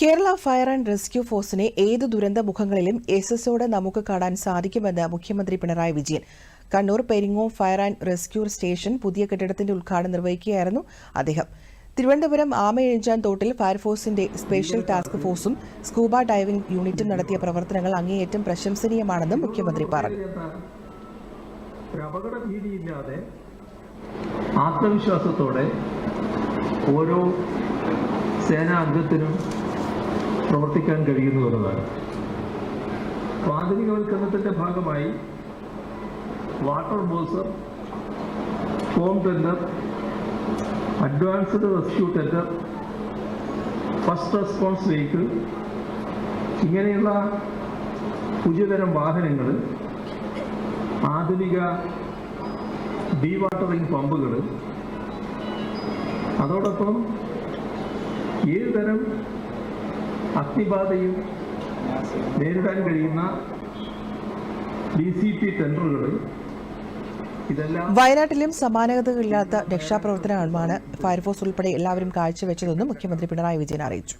Kerala fire and rescue ഫോഴ്സിനെ ഏത് ദുരന്ത മുഖങ്ങളിലും എസ്എസോടെ നമുക്ക് കാണാൻ സാധിക്കുമെന്ന് മുഖ്യമന്ത്രി Pinarayi Vijayan. Kannur Peringome fire and rescue station പുതിയ കെട്ടിടത്തിന്റെ ഉദ്ഘാടനം നിർവഹിക്കുകയായിരുന്നു അദ്ദേഹം. തിരുവനന്തപുരം ആമയഴിഞ്ചാൻ തോട്ടിൽ ഫയർഫോഴ്സിന്റെ സ്പെഷ്യൽ ടാസ്ക് ഫോഴ്സും സ്കൂബ ഡൈവിംഗ് യൂണിറ്റും നടത്തിയ പ്രവർത്തനങ്ങൾ അങ്ങേയറ്റം പ്രശംസനീയമാണെന്നും മുഖ്യമന്ത്രി പറഞ്ഞു. ആത്മവിശ്വാസത്തോടെ ഓരോ സേനാ അംഗത്തിനും പ്രവർത്തിക്കാൻ കഴിയുന്നു എന്നതാണ് അപ്പോൾ ആധുനികവൽക്കരണത്തിന്റെ ഭാഗമായി water bowser foam tender advanced rescue tender first response vehicle ഇങ്ങനെയുള്ള പുതിയതരം വാഹനങ്ങൾ ആധുനിക ഡീ വാട്ടറിംഗ് പമ്പുകൾ അതോടൊപ്പം ഏത് തരം അഗ്നിബാധയും നേരിടാൻ കഴിയുന്ന ഡി സി പി ടെൻഡറുകൾ വയനാട്ടിലും സമാനതകളില്ലാത്ത രക്ഷാപ്രവർത്തനമാണ് ഫയർഫോഴ്സ് ഉൾപ്പെടെ എല്ലാവരും കാഴ്ചവെച്ചതെന്നും മുഖ്യമന്ത്രി പിണറായി വിജയൻ അറിയിച്ചു.